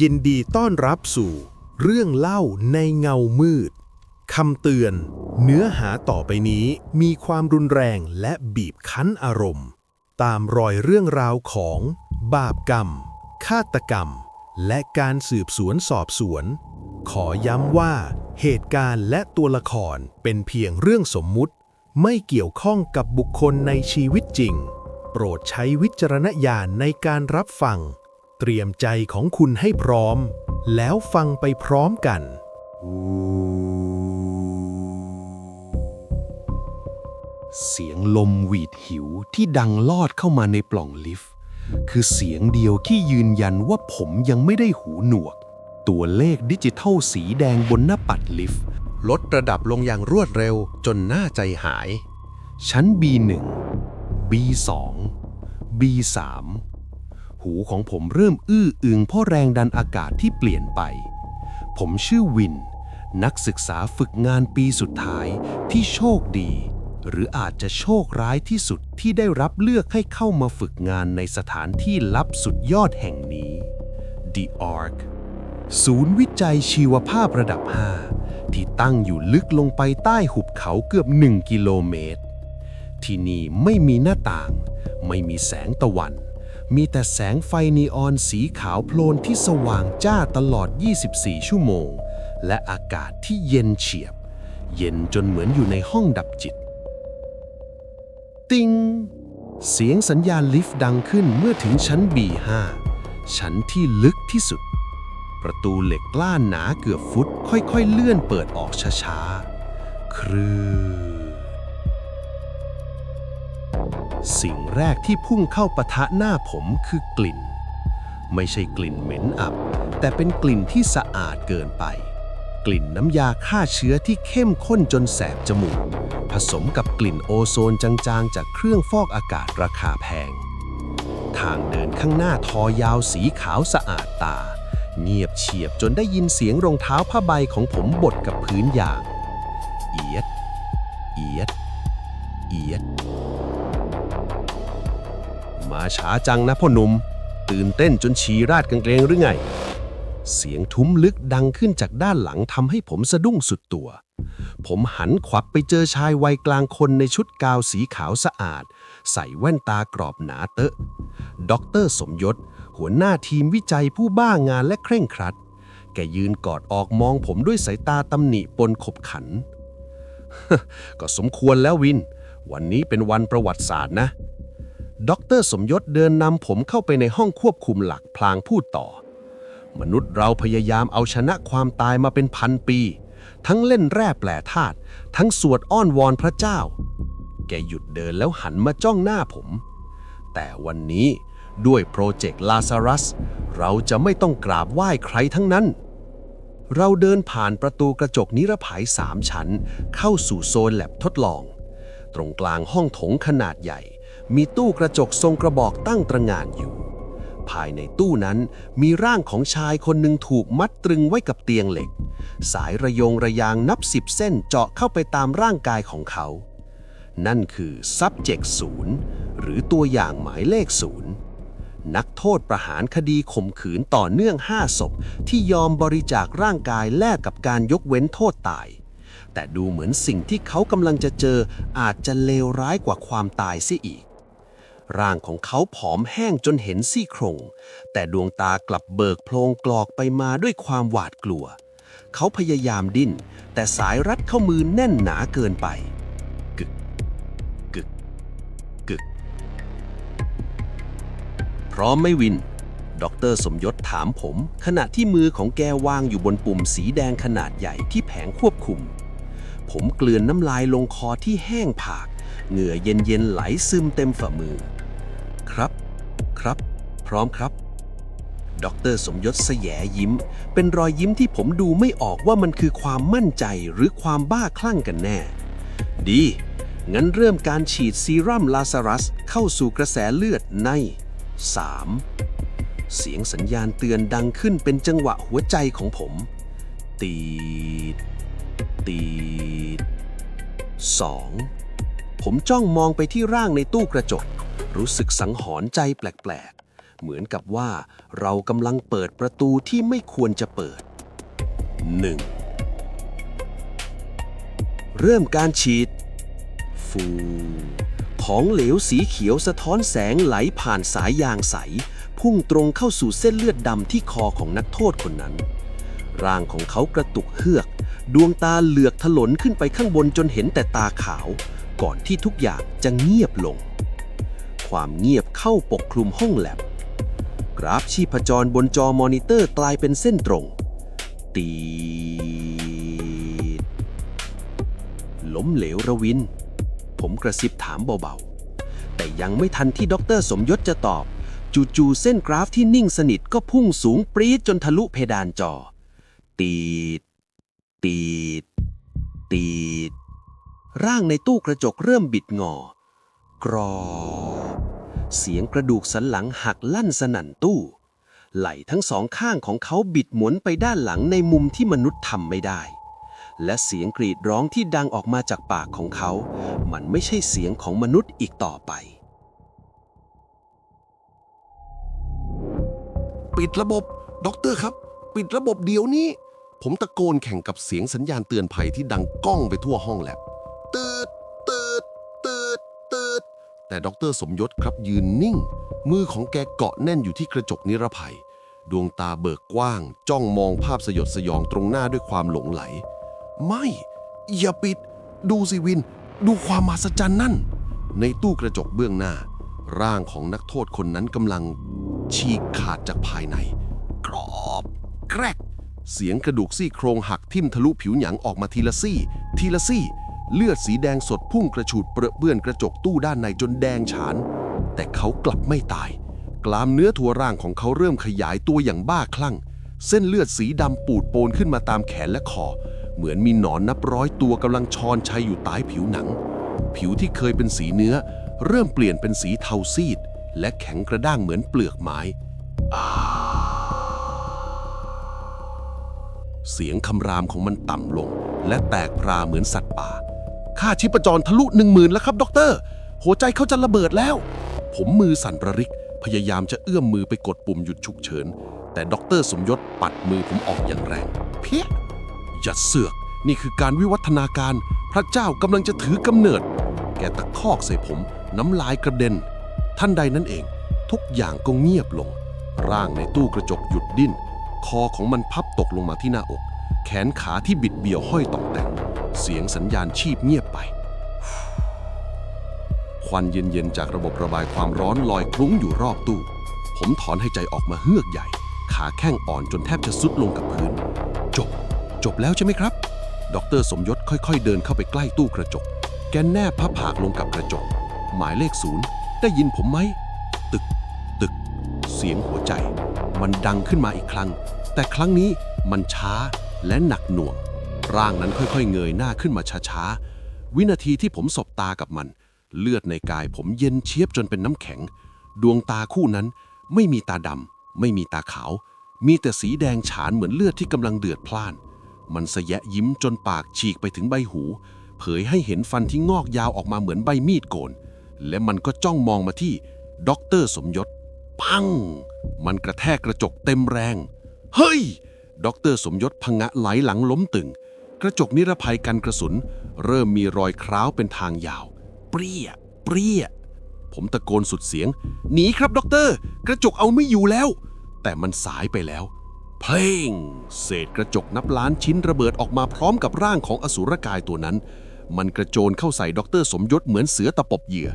ยินดีต้อนรับสู่ เรื่องเล่าในเงามืดคำเตือน เนื้อหาต่อไปนี้มีความรุนแรงและบีบคั้นอารมณ์ ตามรอยเรื่องราวของ บาปกรรม ฆาตกรรม และการสืบสวนสอบสวน ขอย้ำว่า เหตุการณ์และตัวละครเป็นเพียงเรื่องสมมุติ ไม่เกี่ยวข้องกับบุคคลในชีวิตจริง โปรดใช้วิจารณญาณในการรับฟัง เตรียมใจของคุณให้พร้อม แล้วฟังไปพร้อมกัน เสียงลมหวีดหิวที่ดังลอดเข้ามาในปล่องลิฟต์ คือเสียงเดียวที่ยืนยันว่าผมยังไม่ได้หูหนวก ตัวเลขดิจิทัลสีแดงบนหน้าปัดลิฟต์ ลดระดับลงอย่างรวดเร็วจนน่าใจหาย ชั้น B1 B2 B3 หูของผมเริ่มอื้ออึงเพราะแรงดันอากาศที่เปลี่ยนไป ผมชื่อวิน นักศึกษาฝึกงานปีสุดท้ายที่โชคดี หรืออาจจะโชคร้ายที่สุดที่ได้รับเลือกให้เข้ามาฝึกงานในสถานที่ลับสุดยอดแห่งนี้ The Ark ศูนย์วิจัยชีวภาพระดับ 5 ที่ตั้งอยู่ลึกลงไปใต้หุบเขาเกือบ 1 กิโลเมตร ที่นี่ไม่มีหน้าต่าง ไม่มีแสงตะวัน มีแต่แสงไฟนีออนสีขาวโพลนที่สว่างจ้าตลอด 24 ชั่วโมง และอากาศที่เย็นเฉียบ เย็นจนเหมือนอยู่ในห้องดับจิต ติง เสียงสัญญาณลิฟต์ดังขึ้นเมื่อถึงชั้น B5 ชั้นที่ลึกที่สุด ประตูเหล็กกล้านหนาเกือบฟุต ค่อยๆ เลื่อนเปิดออกช้าๆ ครืด สิ่งแรกที่พุ่งเข้าปะทะหน้าผมคือกลิ่น ไม่ใช่กลิ่นเหม็นอับ แต่เป็นกลิ่นที่สะอาดเกินไป กลิ่นน้ำยาฆ่าเชื้อที่เข้มข้นจนแสบจมูก ผสมกับกลิ่นโอโซนจางๆ จากเครื่องฟอกอากาศราคาแพง ทางเดินข้างหน้าทอยาวสีขาวสะอาดตา เงียบเฉียบจนได้ยินเสียงรองเท้าผ้าใบของผมบดกับพื้นยาง เอียด เอียด เอียด มาช้าจังนะพ่อหนุ่ม ตื่นเต้นจนฉี่ราดกางเกงหรือไง เสียงทุ้มลึกดังขึ้นจากด้านหลังทำให้ผมสะดุ้งสุดตัว ผมหันขวับไปเจอชายวัยกลางคนในชุดกาวสีขาวสะอาด ใส่แว่นตากรอบหนาเตอะด็อกเตอร์สมยศ หัวหน้าทีมวิจัยผู้บ้างานและเคร่งครัด แกยืนกอดออกมองผมด้วยสายตาตำหนิปนขบขัน ก็สมควรแล้ววิน วันนี้เป็นวันประวัติศาสตร์นะ ด็อกเตอร์สมยศเดินนำผมเข้าไปในห้องควบคุมหลักพลางพูดต่อ มนุษย์เราพยายามเอาชนะความตายมาเป็นพันปี ทั้งเล่นแร่แปลธาตุทั้งสวดอ้อนวอนพระเจ้า แกหยุดเดินแล้วหันมาจ้องหน้าผม แต่วันนี้ด้วยโปรเจกต์ลาซารัส เราจะไม่ต้องกราบไหว้ใครทั้งนั้น เราเดินผ่านประตูกระจกนิรภัยสามชั้น เข้าสู่โซนแลบทดลอง ตรงกลางห้องโถงขนาดใหญ่ มีตู้กระจกทรงกระบอกตั้งตระหง่านอยู่ ภายในตู้นั้นมีร่างของชายคนหนึ่งถูกมัดตรึงไว้กับเตียงเหล็ก สายระยงระยางนับสิบเส้นเจาะเข้าไปตามร่างกายของเขา นั่นคือ subject 0หรือตัวอย่างหมายเลขศูนย์นักโทษประหารคดีข่มขืนต่อเนื่อง5ศพที่ยอมบริจาคร่างกายแลกกับการยกเว้นโทษตาย แต่ดูเหมือนสิ่งที่เขากำลังจะเจออาจจะเลวร้ายกว่าความตายเสียอีก ร่างของเขาผอมแห้งจนเห็นซี่โครง แต่ดวงตากลับเบิกโพลงกรอกไปมาด้วยความหวาดกลัว เขาพยายามดิ้น แต่สายรัดเข้ามือแน่นหนาเกินไป กึก กึก กึก พร้อมไม่วินดรสมยศถามผม ขณะที่มือของแกวางอยู่บนปุ่มสีแดงขนาดใหญ่ที่แผงควบคุม ผมเกลือนน้ำลายลงคอที่แห้งผาก เหงื่อเย็นๆไหลซึมเต็มฝ่ามือ ครับ ครับ พร้อมครับ ดรสมยศแสยยิ้ม เป็นรอยยิ้มที่ผมดูไม่ออกว่ามันคือความมั่นใจหรือความบ้าคลั่งกันแน่ ดี งั้นเริ่มการฉีดซีรัมลาซารัสเข้าสู่กระแสเลือดใน 3 เสียงสัญญาณเตือนดังขึ้นเป็นจังหวะหัวใจของผม ตีดตีด 2 ผมจ้องมองไปที่ร่างในตู้กระจก รู้สึกสังหรณ์ใจแปลกๆ เหมือนกับว่าเรากำลังเปิดประตูที่ไม่ควรจะเปิด 1. เริ่มการฉีด ฟู ของเหลวสีเขียวสะท้อนแสงไหลผ่านสายยางใส พุ่งตรงเข้าสู่เส้นเลือดดำที่คอของนักโทษคนนั้น ร่างของเขากระตุกเฮือก ดวงตาเหลือกถลนขึ้นไปข้างบนจนเห็นแต่ตาขาว ก่อนที่ทุกอย่างจะเงียบลง ความเงียบเข้าปกคลุมห้องแลบ กราฟชีพจรบนจอมอนิเตอร์กลายเป็นเส้นตรง ตีดล้มเหลวระวิน ผมกระซิบถามเบาๆ แต่ยังไม่ทันที่ด็อกเตอร์สมยศจะตอบ จู่ๆเส้นกราฟที่นิ่งสนิทก็พุ่งสูงปรี๊ดจนทะลุเพดานจอ ตีดตีดตีด ร่างในตู้กระจกเริ่มบิดงอ กรอ เสียงกระดูกสันหลังหักลั่นสนั่นตู้ ไหล่ทั้งสองข้างของเขาบิดหมุนไปด้านหลังในมุมที่มนุษย์ทำไม่ได้ และเสียงกรีดร้องที่ดังออกมาจากปากของเขา มันไม่ใช่เสียงของมนุษย์อีกต่อไป ปิดระบบ ด็อกเตอร์ครับ ปิดระบบเดี๋ยวนี้ ผมตะโกนแข่งกับเสียงสัญญาณเตือนภัยที่ดังก้องไปทั่วห้องแลบ ตืดตืดตืดตืดแต่ด็อกเตอร์สมยศครับยืนนิ่ง มือของแกเกาะแน่นอยู่ที่กระจกนิรภัย ดวงตาเบิกกว้าง จ้องมองภาพสยดสยองตรงหน้าด้วยความหลงไหล ไม่ อย่าปิด ดูสิวิน ดูความมหัศจรรย์นั่น ในตู้กระจกเบื้องหน้า ร่างของนักโทษคนนั้นกำลัง ฉีกขาดจากภายใน กรอบแกรกเสียงกระดูกซี่โครงหักทิ่มทะลุผิวหนังออกมาทีละซี่ ทีละซี่ เลือดสีแดงสดพุ่งกระฉูดเปรอะเปื้อนกระจกตู้ด้านในจนแดงฉาน แต่เขากลับไม่ตาย กล้ามเนื้อทั่วร่างของเขาเริ่มขยายตัวอย่างบ้าคลั่ง เส้นเลือดสีดำปูดโปนขึ้นมาตามแขนและคอ เหมือนมีหนอนนับร้อยตัวกำลังชอนชัยอยู่ใต้ผิวหนัง ผิวที่เคยเป็นสีเนื้อ เริ่มเปลี่ยนเป็นสีเทาซีด และแข็งกระด้างเหมือนเปลือกไม้เสียงคำรามของมันต่ำลง และแตกพราเหมือนสัตว์ป่า ค่าชิปจรทะลุหนึ่งหมื่นแล้วครับด็อกเตอร์หัวใจเขาจะระเบิดแล้ว ผมมือสั่นระริก พยายามจะเอื้อมมือไปกดปุ่มหยุดฉุกเฉิน แต่ด็อกเตอร์สมยศปัดมือผมออกอย่างแรง เพี้ยอย่าเสือกนี่คือการวิวัฒนาการ พระเจ้ากำลังจะถือกำเนิด แกตะคอกใส่ผม น้ำลายกระเด็น ท่านใดนั้นเอง ทุกอย่างก็เงียบลง ร่างในตู้กระจกหยุดดิ้น คอของมันพับตกลงมาที่หน้าอก แขนขาที่บิดเบี้ยวห้อยต่องแต่ง เสียงสัญญาณชีพเงียบไป ควันเย็นๆจากระบบระบายความร้อนลอยคลุ้งอยู่รอบตู้ ผมถอนให้ใจออกมาเฮือกใหญ่ ขาแข้งอ่อนจนแทบจะซุดลงกับพื้น จบ จบแล้วใช่ไหมครับ ดรสมยศค่อยๆ เดินเข้าไปใกล้ตู้กระจก แกแนบผ้าผากลงกับกระจก หมายเลขศูนย์ได้ยินผมไหม ตึก ตึก เสียงหัวใจ มันดังขึ้นมาอีกครั้ง แต่ครั้งนี้มันช้าและหนักหน่วง ร่างนั้นค่อยๆ เงยหน้าขึ้นมาช้าๆ วินาทีที่ผมสบตากับมัน เลือดในกายผมเย็นเชียบจนเป็นน้ำแข็ง ดวงตาคู่นั้นไม่มีตาดำไม่มีตาขาว มีแต่สีแดงฉานเหมือนเลือดที่กำลังเดือดพล่าน มันสยะยิ้มจนปากฉีกไปถึงใบหู เผยให้เห็นฟันที่งอกยาวออกมาเหมือนใบมีดโกน และมันก็จ้องมองมาที่ด็อกเตอร์สมยศ ปัง มันกระแทกกระจกเต็มแรง เฮ้ยด็อกเตอร์สมยศพงะไหลหลังล้มตึง ระจกนิรภัยกันกระสุน เริ่มมีรอยคร้าวเป็นทางยาว เปรี้ย เปรี้ย ผมตะโกนสุดเสียง หนีครับด็อกเตอร์ กระจกเอาไม่อยู่แล้ว แต่มันสายไปแล้ว เพลง เศษกระจกนับล้านชิ้นระเบิดออกมาพร้อมกับร่างของอสุรกายตัวนั้น มันกระโจนเข้าใส่ด็อกเตอร์สมยศเหมือนเสือตะปบเหยื่อ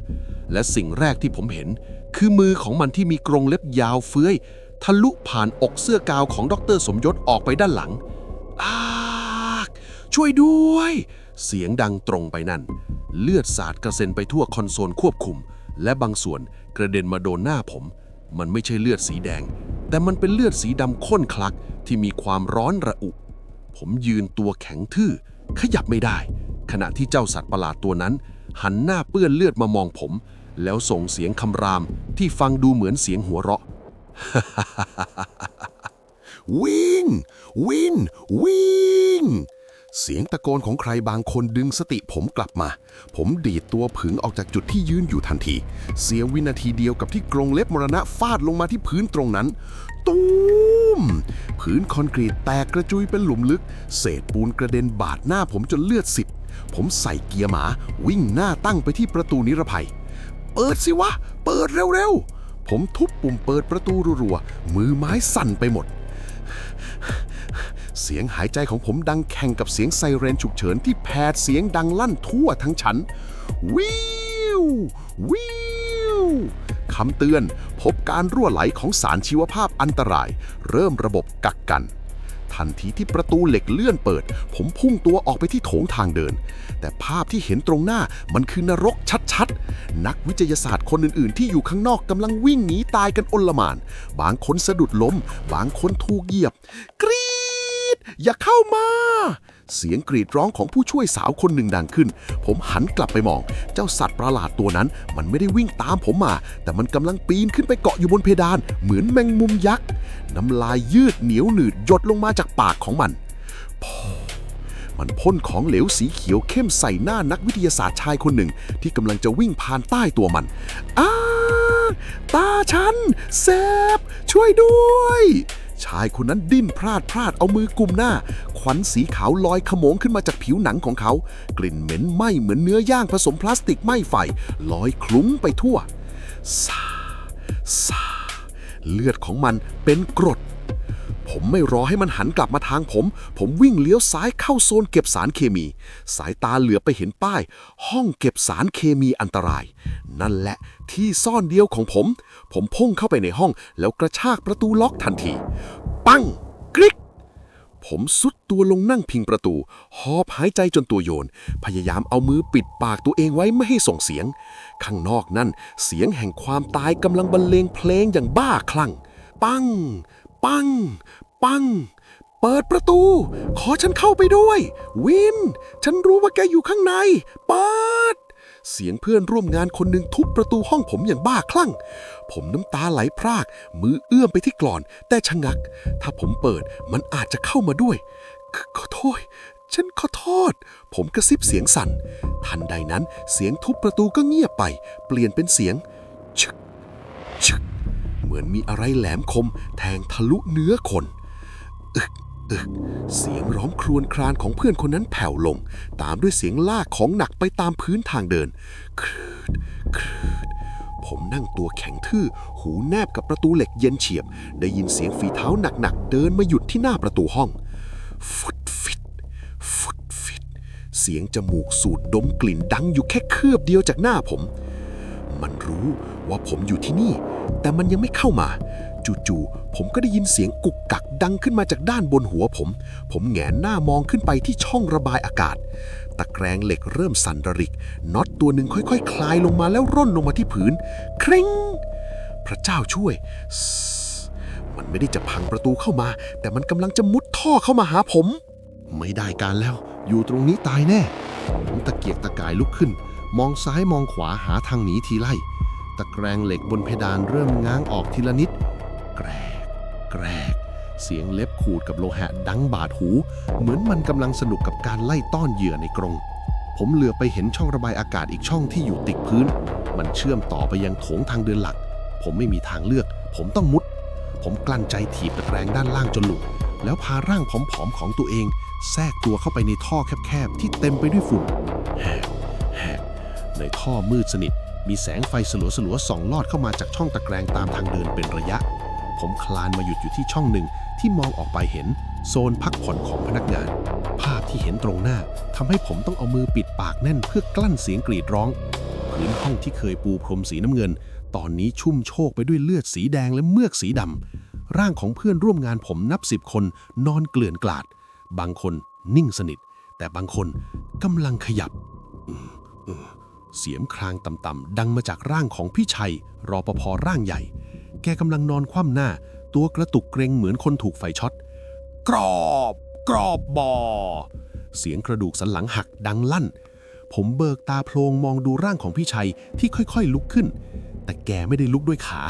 และสิ่งแรกที่ผมเห็น คือมือของมันที่มีกรงเล็บยาวเฟื้อยทะลุผ่านอกเสื้อกาวของด็อกเตอร์สมยศออกไปด้านหลังอา ช่วยด้วย เสียงดังตรงไปนั่น เลือดสาดกระเซ็นไปทั่วคอนโซลควบคุม และบางส่วนกระเด็นมาโดนหน้าผม มันไม่ใช่เลือดสีแดง แต่มันเป็นเลือดสีดำข้นคลักที่มีความร้อนระอุ ผมยืนตัวแข็งทื่อ ขยับไม่ได้ ขณะที่เจ้าสัตว์ประหลาดตัวนั้น หันหน้าเปื้อนเลือดมามองผม แล้วส่งเสียงคำรามที่ฟังดูเหมือนเสียงหัวเราะวินวินวิน เสียงตะโกนของใครบางคนดึงสติผมกลับมา ผมดีดตัวผึงออกจากจุดที่ยืนอยู่ทันที เสียวินาทีเดียวกับที่กรงเล็บมรณะฟาดลงมาที่พื้นตรงนั้น ตูมพื้นคอนกรีตแตกกระจุยเป็นหลุมลึก เศษปูนกระเด็นบาดหน้าผมจนเลือดสิบ ผมใส่เกียร์หมา วิ่งหน้าตั้งไปที่ประตูนิรภัย เปิดสิวะ เปิดเร็วๆ ผมทุบปุ่มเปิดประตูรัวๆ มือไม้สั่นไปหมด เสียงหายใจของผมดังแข่งกับเสียงไซเรนฉุกเฉินที่แผดเสียงดังลั่นทั่วทั้งชั้น วิววิวคำเตือน พบการรั่วไหลของสารชีวภาพอันตราย เริ่มระบบกักกัน ทันทีที่ประตูเหล็กเลื่อนเปิด ผมพุ่งตัวออกไปที่โถงทางเดิน แต่ภาพที่เห็นตรงหน้ามันคือนรกชัดๆ นักวิทยาศาสตร์คนอื่นๆ ที่อยู่ข้างนอกกำลังวิ่งหนีตายกันอลมาน บางคนสะดุดล้ม บางคนถูกเหยียบ กรี อย่าเข้ามา เสียงกรีดร้องของผู้ช่วยสาวคนหนึ่งดังขึ้น ผมหันกลับไปมอง เจ้าสัตว์ประหลาดตัวนั้น มันไม่ได้วิ่งตามผมมา แต่มันกำลังปีนขึ้นไปเกาะอยู่บนเพดาน เหมือนแมงมุมยักษ์ น้ำลายยืดเหนียวหนืดหยดลงมาจากปากของมันมันพ่นของเหลวสีเขียวเข้มใส่หน้านักวิทยาศาสตร์ชายคนหนึ่ง ที่กำลังจะวิ่งผ่านใต้ตัวมัน อ้า ตาฉันแซบช่วยด้วย ชายคนนั้นดิ้นพลาดพลาดเอามือกุมหน้าควันสีขาวลอยขโมงขึ้นมาจากผิวหนังของเขา กลิ่นเหม็นไหม้เหมือนเนื้อย่างผสมพลาสติกไหม้ไฟลอยคลุ้งไปทั่วซาซาเลือดของมันเป็นกรด ผมไม่รอให้มันหันกลับมาทางผม ผมวิ่งเลี้ยวซ้ายเข้าโซนเก็บสารเคมี สายตาเหลือไปเห็นป้าย ห้องเก็บสารเคมีอันตราย นั่นแหละที่ซ่อนเดียวของผม ผมพุ่งเข้าไปในห้องแล้วกระชากประตูล็อกทันที ปัง กริก ผมสุดตัวลงนั่งพิงประตู หอบหายใจจนตัวโยน พยายามเอามือปิดปากตัวเองไว้ไม่ให้ส่งเสียง ข้างนอกนั่นเสียงแห่งความตายกำลังบรรเลงเพลงอย่างบ้าคลั่ง ปัง ปัง ปังเปิดประตู ขอฉันเข้าไปด้วย วิน ฉันรู้ว่าแกอยู่ข้างใน เปิด เสียงเพื่อนร่วมงานคนหนึ่งทุบประตูห้องผมอย่างบ้าคลั่ง ผมน้ำตาไหลพราก มือเอื้อมไปที่กลอน แต่ชะงัก ถ้าผมเปิดมันอาจจะเข้ามาด้วย ขอโทษ ฉันขอโทษ ผมกระซิบเสียงสั่น ทันใดนั้นเสียงทุบประตูก็เงียบไป เปลี่ยนเป็นเสียงชึกชึกเหมือนมีอะไรแหลมคม แทงทะลุเนื้อคนอึก อึก เสียงร้องครวญครางของเพื่อนคนนั้นแผ่วลง ตามด้วยเสียงลากของหนักไปตามพื้นทางเดิน ครืด ครืด ผมนั่งตัวแข็งทื่อ หูแนบกับประตูเหล็กเย็นเฉียบ ได้ยินเสียงฝีเท้าหนักๆ เดินมาหยุดที่หน้าประตูห้องฟุดฟิดฟุดฟิด เสียงจมูกสูดดมกลิ่นดังอยู่แค่คืบเดียวจากหน้าผม มันรู้ว่าผมอยู่ที่นี่ แต่มันยังไม่เข้ามา จู่ๆ ผมก็ได้ยินเสียงกุกกักดังขึ้นมาจากด้านบนหัวผม ผมแงนหน้ามองขึ้นไปที่ช่องระบายอากาศ ตะแกรงเหล็กเริ่มสั่นระริก น็อตตัวหนึ่งค่อยๆคลายลงมาแล้วร่นลงมาที่ผืน คร่งพระเจ้าช่วย มันไม่ได้จะพังประตูเข้ามา แต่มันกำลังจะมุดท่อเข้ามาหาผม ไม่ได้การแล้ว อยู่ตรงนี้ตายแน่ ผมตะเกียกตะกายลุกขึ้น มองซ้ายมองขวาหาทางหนีทีไล่ ตะแกรงเหล็กบนเพดานเริ่มง้างออกทีละนิด แกร แกรก เสียงเล็บขูดกับโลหะดังบาดหู เหมือนมันกำลังสนุกกับการไล่ต้อนเหยื่อในกรง ผมเหลือไปเห็นช่องระบายอากาศอีกช่องที่อยู่ติดพื้น มันเชื่อมต่อไปยังโถงทางเดินหลัก ผมไม่มีทางเลือก ผมต้องมุด ผมกลั้นใจถีบตะแกรงด้านล่างจนหลุด แล้วพาร่างผอมๆของตัวเอง แทรกตัวเข้าไปในท่อแคบๆที่เต็มไปด้วยฝุ่นแหกแหกในท่อมืดสนิทมีแสงไฟสลัวๆส่องลอดเข้ามาจากช่องตะแกรงตามทางเดินเป็นระยะ ผมคลานมาหยุดอยู่ที่ช่องหนึ่งที่มองออกไปเห็นโซนพักผ่อนของพนักงาน ภาพที่เห็นตรงหน้าทำให้ผมต้องเอามือปิดปากแน่นเพื่อกลั้นเสียงกรีดร้องพื้นห้องที่เคยปูพรมสีน้ำเงิน ตอนนี้ชุ่มโชกไปด้วยเลือดสีแดงและเมือกสีดำร่างของเพื่อนร่วมงานผมนับสิบคนนอนเกลื่อนกลาด บางคนนิ่งสนิท แต่บางคนกำลังขยับ เสียงครางต่ำๆดังมาจากร่างของพี่ชัยรอปภร่างใหญ่ แกกำลังนอนคว่ำหน้า ตัวกระตุกเกรงเหมือนคนถูกไฟช็อต กรอบ กรอบบอ เสียงกระดูกสันหลังหักดังลั่น ผมเบิกตาโพลงมองดูร่างของพี่ชัยที่ค่อยๆลุกขึ้น แต่แกไม่ได้ลุกด้วยขา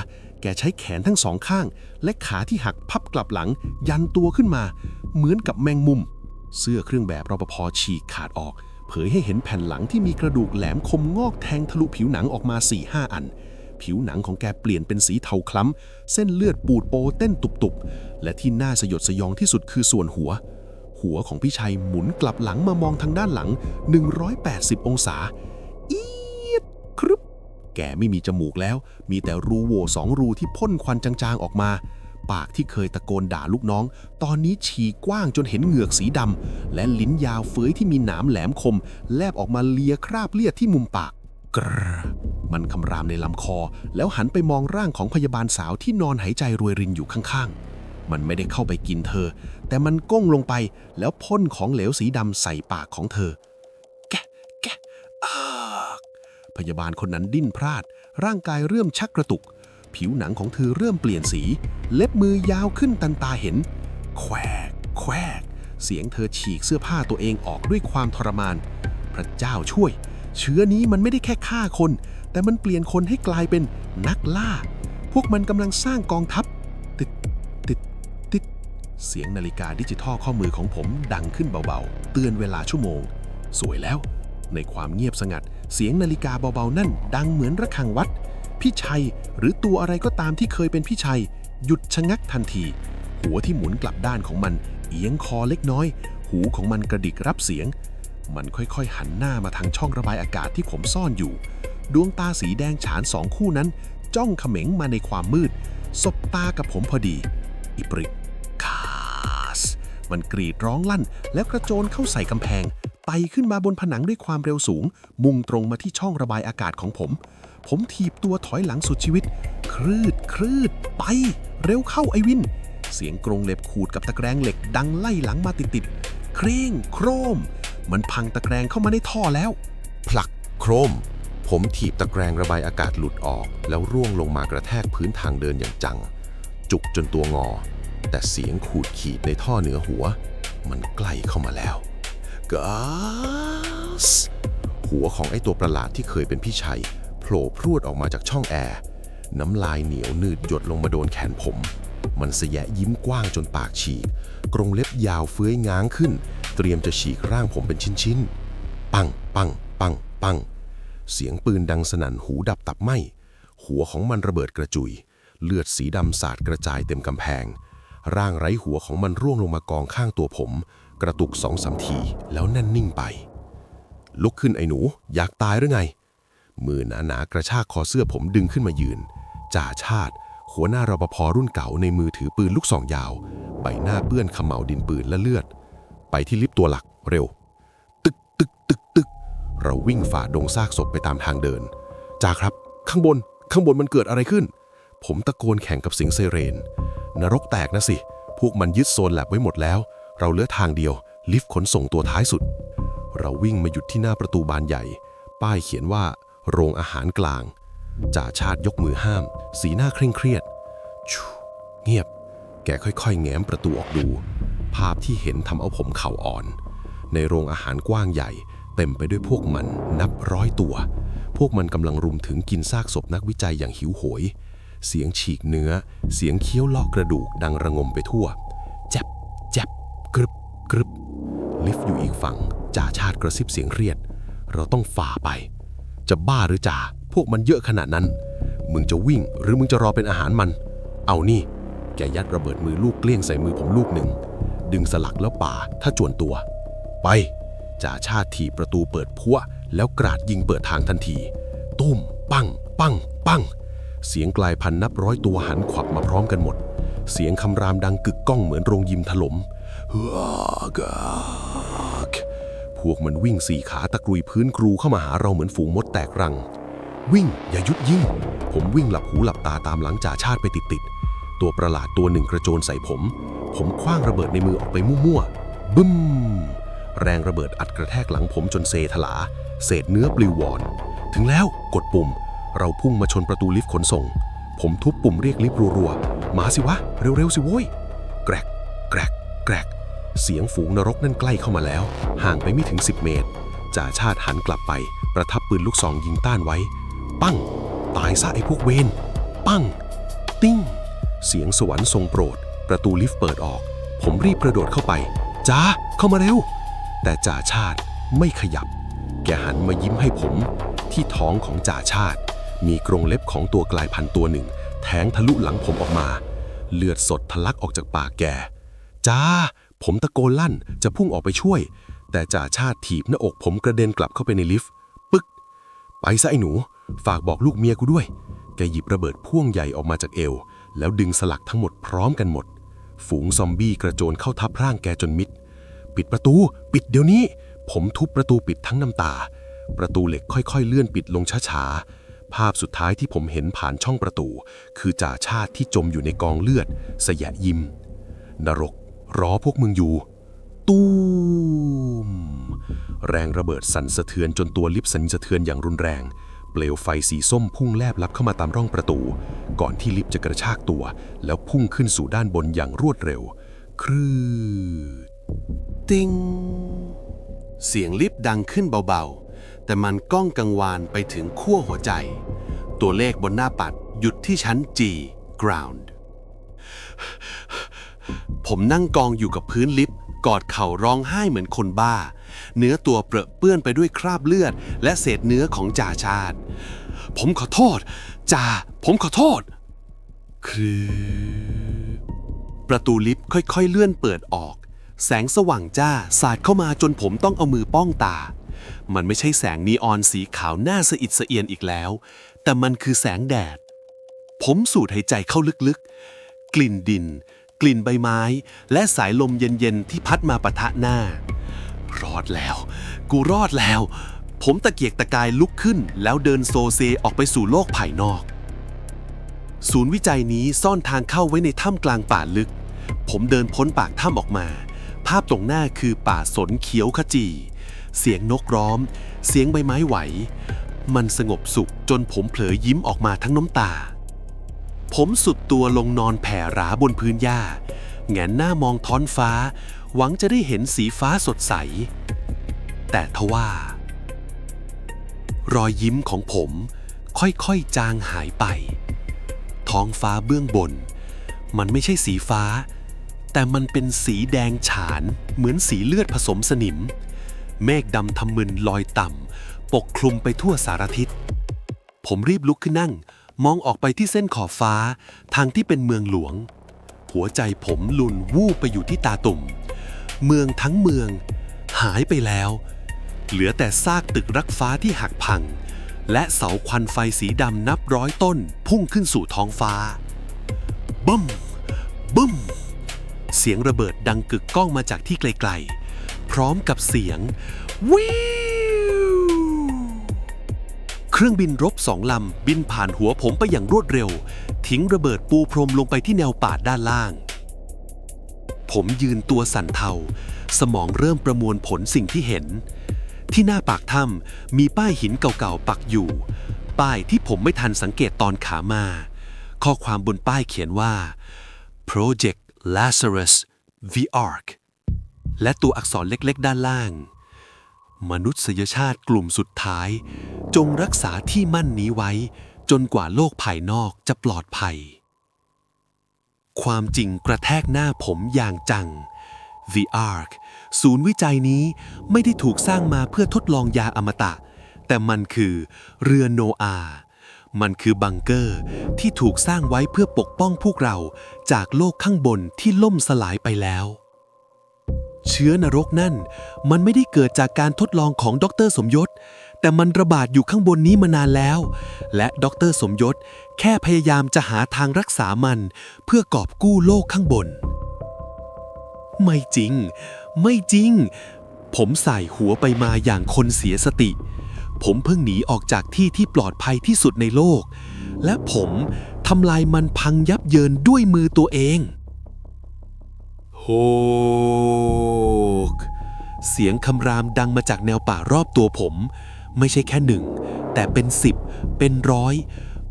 แกใช้แขนทั้งสองข้าง และขาที่หักพับกลับหลัง ยันตัวขึ้นมา เหมือนกับแมงมุม เสื้อเครื่องแบบรปภฉีกขาดออก เผยให้เห็นแผ่นหลังที่มีกระดูกแหลมคมงอกแทงทะลุผิวหนังออกมา4-5อัน ผิวหนังของแกเปลี่ยนเป็นสีเทาคล้ำ เส้นเลือดปูดโปเต้นตุบๆ และที่น่าสยดสยองที่สุดคือส่วนหัว หัวของพี่ชัยหมุนกลับหลังมามองทางด้านหลัง 180 องศา อีดครึบ แกไม่มีจมูกแล้ว มีแต่รูโหว่สองรูที่พ่นควันจางๆออกมาปากที่เคยตะโกนด่าลูกน้อง ตอนนี้ฉีกกว้างจนเห็นเหงือกสีดำ และลิ้นยาวเฟ้ยที่มีหนามแหลมคม แลบออกมาเลียคราบเลือดที่มุมปาก กรร มันคำรามในลำคอ แล้วหันไปมองร่างของพยาบาลสาวที่นอนหายใจรวยรินอยู่ข้างๆ มันไม่ได้เข้าไปกินเธอ แต่มันก้มลงไปแล้วพ่นของเหลวสีดำใส่ปากของเธอ แกแกอากพยาบาลคนนั้นดิ้นพลาด ร่างกายเริ่มชักกระตุก ผิวหนังของเธอเริ่มเปลี่ยนสี เล็บมือยาวขึ้นตันตาเห็น แควกแควกเสียงเธอฉีกเสื้อผ้าตัวเองออกด้วยความทรมาน พระเจ้าช่วย เชื้อนี้มันไม่ได้แค่ฆ่าคน แต่มันเปลี่ยนคนให้กลายเป็นนักล่า พวกมันกำลังสร้างกองทัพ ติด ติด ติด เสียงนาฬิกาดิจิทัลข้อมือของผมดังขึ้นเบาๆ เตือนเวลาชั่วโมง สวยแล้ว ในความเงียบสงัด เสียงนาฬิกาเบาๆ นั่น ดังเหมือนระฆังวัด พี่ชัยหรือตัวอะไรก็ตามที่เคยเป็นพี่ชัย หยุดชะงักทันที หัวที่หมุนกลับด้านของมัน เอียงคอเล็กน้อย หูของมันกระดิกรับเสียง มันค่อยๆ หันหน้ามาทางช่องระบายอากาศที่ผมซ่อนอยู่ ดวงตาสีแดงฉานสองคู่นั้น จ้องเขม็งมาในความมืด สบตากับผมพอดี อิปริกคาส มันกรีดร้องลั่น แล้วกระโจนเข้าใส่กำแพงไต่ขึ้นมาบนผนังด้วยความเร็วสูง มุ่งตรงมาที่ช่องระบายอากาศของผม ผมถีบตัวถอยหลังสุดชีวิต คลืดคลืดไป เร็วเข้าไอวิน เสียงกรงเล็บขูดกับตะแกรงเหล็กดังไล่หลังมาติดๆเคร่งโครม มันพังตะแกรงเข้ามาในท่อแล้ว ผลักโครม ผมถีบตะแกรงระบายอากาศหลุดออก แล้วร่วงลงมากระแทกพื้นทางเดินอย่างจัง จุกจนตัวงอ แต่เสียงขูดขีดในท่อเหนือหัว มันใกล้เข้ามาแล้วก๊าสหัวของไอ้ตัวประหลาดที่เคยเป็นพี่ชัยโผล่พรวดออกมาจากช่องแอร์ น้ำลายเหนียวนืดหยดลงมาโดนแขนผม มันเสยะยิ้มกว้างจนปากฉีก กรงเล็บยาวเฟื้อยง้างขึ้น เตรียมจะฉีกร่างผมเป็นชิ้นๆ ปัง ปัง ปัง ปัง เสียงปืนดังสนั่นหูดับตับไหมหัวของมันระเบิดกระจุย เลือดสีดำสาดกระจายเต็มกำแพง ร่างไร้หัวของมันร่วงลงมากองข้างตัวผม กระตุกสองสามทีแล้วแน่นนิ่งไป ลุกขึ้นไอ้หนู อยากตายหรือไง มือหนาๆกระชากคอเสื้อผมดึงขึ้นมายืน จ่าชาติ หัวหน้ารปภรุ่นเก่าในมือถือปืนลูกซองยาว ใบหน้าเปื้อนขม่าดินปืนและเลือด ไปที่ลิฟต์ตัวหลักเร็ว ตึกตึกตึกตึก เราวิ่งฝ่าดงซากศพไปตามทางเดิน จ่าครับ ข้างบน ข้างบนมันเกิดอะไรขึ้น ผมตะโกนแข่งกับสียงไซเรน นรกแตกนะสิ พวกมันยึดโซนแลบไว้หมดแล้ว เราเหลือทางเดียว ลิฟต์ขนส่งตัวท้ายสุด เราวิ่งมาหยุดที่หน้าประตูบานใหญ่ ป้ายเขียนว่า โรงอาหารกลาง จ่าชาติยกมือห้าม สีหน้าเคร่งเครียดชูเงียบ แกค่อยๆ แง้มประตูออกดู ภาพที่เห็นทำเอาผมเข่าอ่อน ในโรงอาหารกว้างใหญ่ เต็มไปด้วยพวกมันนับร้อยตัว พวกมันกำลังรุมถึงกินซากศพนักวิจัยอย่างหิวโหย เสียงฉีกเนื้อ เสียงเคี้ยวลาะกระดูกดังระงมไปทั่ว แจ็บแจ็บกรึบกรึบ ลิฟต์อยู่อีกฝั่ง จ่าชาติกระซิบเสียงเครียด เราต้องฝ่าไป จะบ้าหรือจ่า พวกมันเยอะขนาดนั้น มึงจะวิ่งหรือมึงจะรอเป็นอาหารมัน เอานี่ แกยัดระเบิดมือลูกเกลี้ยงใส่มือผมลูกหนึ่ง ดึงสลักแล้วป่าถ้าจวนตัว ไป จ่าชาติถีประตูเปิดพัวแล้วกราดยิงเปิดทางทันที ตุ้ม ปังปังปังเสียงกลายพันนับร้อยตัวหันขวับมาพร้อมกันหมด เสียงคำรามดังกึกก้องเหมือนโรงยิมถล่มเฮือกพวกมันวิ่งสี่ขาตะกรุยพื้นกรูเข้ามาหาเราเหมือนฝูงมดแตกรัง วิ่ง อย่าหยุดยิง ผมวิ่งหลับหูหลับตาตามหลังจ่าชาติไปติดๆ ตัวประหลาดตัวหนึ่งกระโจนใส่ผม ผมคว้างระเบิดในมือออกไปมั่วๆบึ้ม แรงระเบิดอัดกระแทกหลังผมจนเซถลา เศษเนื้อปลิววอน ถึงแล้วกดปุ่ม เราพุ่งมาชนประตูลิฟต์ขนส่ง ผมทุบปุ่มเรียกลิฟต์รัวๆ มาสิวะ เร็วๆ สิโว้ย แกรก แกรก แกรก เสียงฝูงนรกนั่นใกล้เข้ามาแล้ว ห่างไปไม่ถึง 10 เมตร จ่าชาติหันกลับไป ประทับปืนลูกซองยิงต้านไว้ ปั้ง ตายซะไอ้พวกเวน ปั้ง ติ้ง เสียงสวรรค์ทรงโปรด ประตูลิฟต์เปิดออก ผมรีบกระโดดเข้าไป จ้า เข้ามาเร็ว แต่จ่าชาติไม่ขยับ แกหันมายิ้มให้ผม ที่ท้องของจ่าชาติ มีกรงเล็บของตัวกลายพันธุ์ตัวหนึ่ง แทงทะลุหลังผมออกมา เลือดสดทะลักออกจากปากแกจ้า ผมตะโกนลั่นจะพุ่งออกไปช่วย แต่จ่าชาติถีบหน้าอกผมกระเด็นกลับเข้าไปในลิฟต์ปึ๊ก ไปซะไอ้หนู ฝากบอกลูกเมียกูด้วย แกหยิบระเบิดพ่วงใหญ่ออกมาจากเอว แล้วดึงสลักทั้งหมดพร้อมกันหมด ฝูงซอมบี้กระโจนเข้าทับร่างแกจนมิด ปิดประตู ปิดเดี๋ยวนี้ ผมทุบประตูปิดทั้งน้ำตา ประตูเหล็กค่อยๆ เลื่อนปิดลงช้าๆ ภาพสุดท้ายที่ผมเห็นผ่านช่องประตู คือจ่าชาติที่จมอยู่ในกองเลือด สยะยิมนรก รอพวกมึงอยู่ ตูม แรงระเบิดสั่นสะเทือนจนตัวลิฟต์สั่นสะเทือนอย่างรุนแรง เปลวไฟสีส้มพุ่งแลบลับเข้ามาตามร่องประตู ก่อนที่ลิฟต์จะกระชากตัว แล้วพุ่งขึ้นสู่ด้านบนอย่างรวดเร็ว ครืด ติง เสียงลิฟต์ดังขึ้นเบาๆ แต่มันก้องกังวานไปถึงขั้วหัวใจ ตัวเลขบนหน้าปัดหยุดที่ชั้น G ground ผมนั่งกองอยู่กับพื้นลิฟต์กอดเข่าร้องไห้เหมือนคนบ้า เนื้อตัวเปรอะเปื้อนไปด้วยคราบเลือด และเศษเนื้อของจ่าชาติ ผมขอโทษจ่าผมขอโทษ คือ ประตูลิฟต์ค่อยๆ เลื่อนเปิดออก แสงสว่างจ้าสาดเข้ามาจนผมต้องเอามือป้องตา มันไม่ใช่แสงนีออนสีขาวหน้าสะอิดสะเอียนอีกแล้ว แต่มันคือแสงแดด ผมสูดหายใจเข้าลึกๆ กลิ่นดิน กลิ่นใบไม้ และสายลมเย็นๆ ที่พัดมาปะทะหน้า รอดแล้ว กูรอดแล้ว ผมตะเกียกตะกายลุกขึ้น แล้วเดินโซเซออกไปสู่โลกภายนอก ศูนย์วิจัยนี้ซ่อนทางเข้าไว้ในถ้ำกลางป่าลึก ผมเดินพ้นปากถ้ำออกมา ภาพตรงหน้าคือป่าสนเขียวขจี เสียงนกร้องเสียงใบไม้ไหว มันสงบสุขจนผมเผลอยิ้มออกมาทั้งน้ำตา ผมสุดตัวลงนอนแผ่หราบนพื้นหญ้าแงนหน้ามองท้อนฟ้า หวังจะได้เห็นสีฟ้าสดใส แต่ทว่า รอยยิ้มของผมค่อยๆจางหายไป ท้องฟ้าเบื้องบน มันไม่ใช่สีฟ้า แต่มันเป็นสีแดงฉาน เหมือนสีเลือดผสมสนิม เมฆดำทำมึนลอยต่ำ ปกคลุมไปทั่วสารทิศ ผมรีบลุกขึ้นนั่ง มองออกไปที่เส้นขอบฟ้า ทางที่เป็นเมืองหลวง หัวใจผมลุนวูบไปอยู่ที่ตาตุ่ม เมืองทั้งเมือง หายไปแล้ว เหลือแต่ซากตึกรักฟ้าที่หักพัง และเสาควันไฟสีดำนับร้อยต้น พุ่งขึ้นสู่ท้องฟ้าบึ้มบึ้ม เสียงระเบิดดังกึกก้องมาจากที่ไกลๆ พร้อมกับเสียง วิว เครื่องบินรบสองลำบินผ่านหัวผมไปอย่างรวดเร็ว ทิ้งระเบิดปูพรมลงไปที่แนวป่าด้านล่าง ผมยืนตัวสั่นเทา สมองเริ่มประมวลผลสิ่งที่เห็น ที่หน้าปากถ้ำมีป้ายหินเก่าๆปักอยู่ ป้ายที่ผมไม่ทันสังเกตตอนขามา ข้อความบนป้ายเขียนว่า Project Lazarus the Ark และตัวอักษรเล็กๆ ด้านล่าง มนุษยชาติกลุ่มสุดท้าย จงรักษาที่มั่นนี้ไว้ จนกว่าโลกภายนอกจะปลอดภัย ความจริงกระแทกหน้าผมอย่างจัง The Ark ศูนย์วิจัยนี้ไม่ได้ถูกสร้างมาเพื่อทดลองยาอมตะ แต่มันคือเรือโนอาห์ มันคือบังเกอร์ที่ถูกสร้างไว้เพื่อปกป้องพวกเราจากโลกข้างบนที่ล่มสลายไปแล้ว เชื้อนรกนั่น มันไม่ได้เกิดจากการทดลองของดรสมยศ แต่มันระบาดอยู่ข้างบนนี้มานานแล้ว และดรสมยศแค่พยายามจะหาทางรักษามัน เพื่อกอบกู้โลกข้างบน ไม่จริง ไม่จริง ผมใส่หัวไปมาอย่างคนเสียสติ ผมเพิ่งหนีออกจากที่ที่ปลอดภัยที่สุดในโลก และผมทำลายมันพังยับเยินด้วยมือตัวเองโฮกเสียงคำรามดังมาจากแนวป่ารอบตัวผม ไม่ใช่แค่หนึ่ง แต่เป็นสิบ เป็นร้อย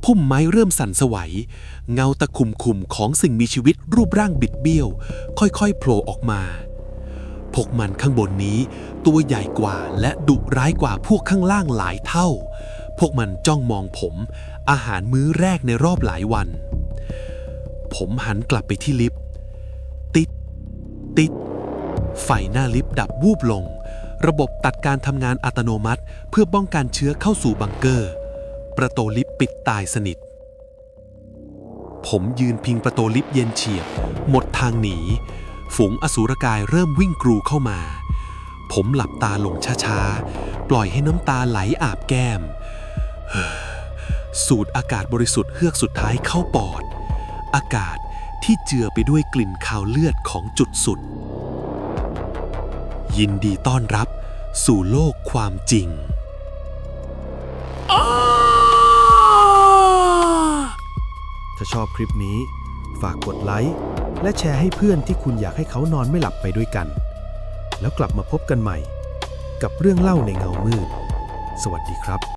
พุ่มไม้เริ่มสั่นสวัย เงาตะคุ่มคุมๆของสิ่งมีชีวิตรูปร่างบิดเบี้ยว ค่อยๆโผล่ออกมา พวกมันข้างบนนี้ ตัวใหญ่กว่าและดุร้ายกว่าพวกข้างล่างหลายเท่า พวกมันจ้องมองผม อาหารมื้อแรกในรอบหลายวัน ผมหันกลับไปที่ลิฟต์ติด ติด ไฟหน้าลิฟต์ดับวูบลง ระบบตัดการทำงานอัตโนมัติ เพื่อป้องกันเชื้อเข้าสู่บังเกอร์ ประตูลิฟต์ปิดตายสนิทผมยืนพิงประตูลิฟต์เย็นเฉียบ หมดทางหนี ฝูงอสูรกายเริ่มวิ่งกรูเข้ามา ผมหลับตาลงช้าๆ ปล่อยให้น้ำตาไหลอาบแก้ม สูดอากาศบริสุทธิ์เฮือกสุดท้ายเข้าปอด อากาศที่เจือไปด้วยกลิ่นคาวเลือดของจุดสุด ยินดีต้อนรับสู่โลกความจริง ถ้าชอบคลิปนี้ ฝากกดไลค์และแชร์ให้เพื่อนที่คุณอยากให้เขานอนไม่หลับไปด้วยกัน แล้วกลับมาพบกันใหม่ กับเรื่องเล่าในเงามืด สวัสดีครับ